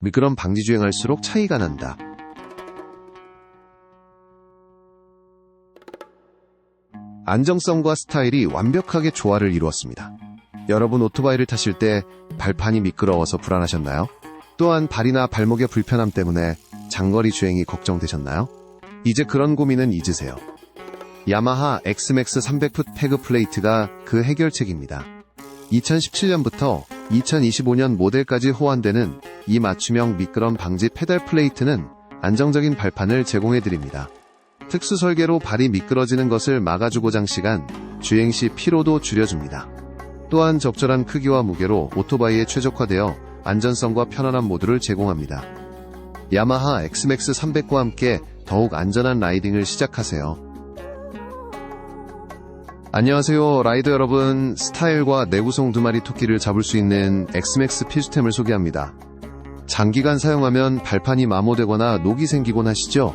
미끄럼 방지 주행할수록 차이가 난다. 안정성과 스타일이 완벽하게 조화를 이루었습니다. 여러분 오토바이를 타실 때 발판이 미끄러워서 불안하셨나요? 또한 발이나 발목의 불편함 때문에 장거리 주행이 걱정되셨나요? 이제 그런 고민은 잊으세요. 야마하 XMAX 300풋 패그 플레이트가 그 해결책입니다. 2017년부터 2025년 모델까지 호환되는 이 맞춤형 미끄럼 방지 페달 플레이트는 안정적인 발판을 제공해드립니다. 특수 설계로 발이 미끄러지는 것을 막아주고 장시간, 주행 시 피로도 줄여줍니다. 또한 적절한 크기와 무게로 오토바이에 최적화되어 안전성과 편안함 모두를 제공합니다. 야마하 XMAX 300과 함께 더욱 안전한 라이딩을 시작하세요. 안녕하세요 라이더 여러분 스타일과 내구성 두 마리 토끼를 잡을 수 있는 XMAX 필수템을 소개합니다. 장기간 사용하면 발판이 마모되거나 녹이 생기곤 하시죠?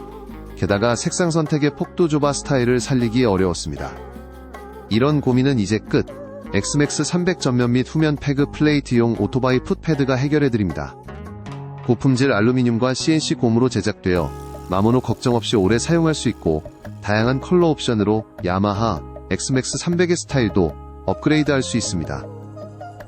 게다가 색상 선택의 폭도 좁아 스타일을 살리기 어려웠습니다. 이런 고민은 이제 끝. XMAX 300 전면 및 후면 패그 플레이트용 오토바이 풋패드가 해결해드립니다. 고품질 알루미늄과 CNC 고무로 제작되어 마모노 걱정 없이 오래 사용할 수 있고 다양한 컬러 옵션으로 야마하 XMAX 300의 스타일도 업그레이드 할 수 있습니다.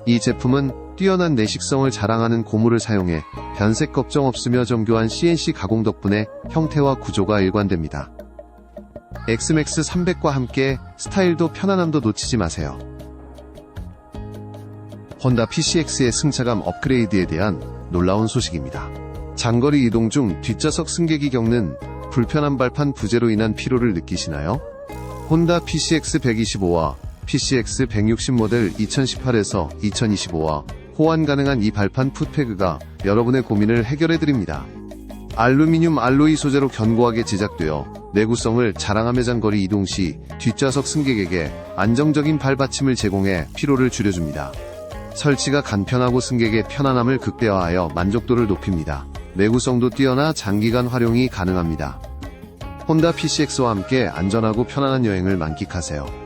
이 제품은 뛰어난 내식성을 자랑하는 고무를 사용해 변색 걱정 없으며 정교한 CNC 가공 덕분에 형태와 구조가 일관됩니다. XMAX 300과 함께 스타일도 편안함도 놓치지 마세요. 혼다 PCX의 승차감 업그레이드에 대한 놀라운 소식입니다. 장거리 이동 중 뒷좌석 승객이 겪는 불편한 발판 부재로 인한 피로를 느끼시나요? 혼다 PCX 125와 PCX 160 모델 2018에서 2025와 호환 가능한 이 발판 풋패그가 여러분의 고민을 해결해드립니다. 알루미늄 알로이 소재로 견고하게 제작되어 내구성을 자랑하며 장거리 이동 시 뒷좌석 승객에게 안정적인 발받침을 제공해 피로를 줄여줍니다. 설치가 간편하고 승객의 편안함을 극대화하여 만족도를 높입니다. 내구성도 뛰어나 장기간 활용이 가능합니다. 혼다 PCX와 함께 안전하고 편안한 여행을 만끽하세요.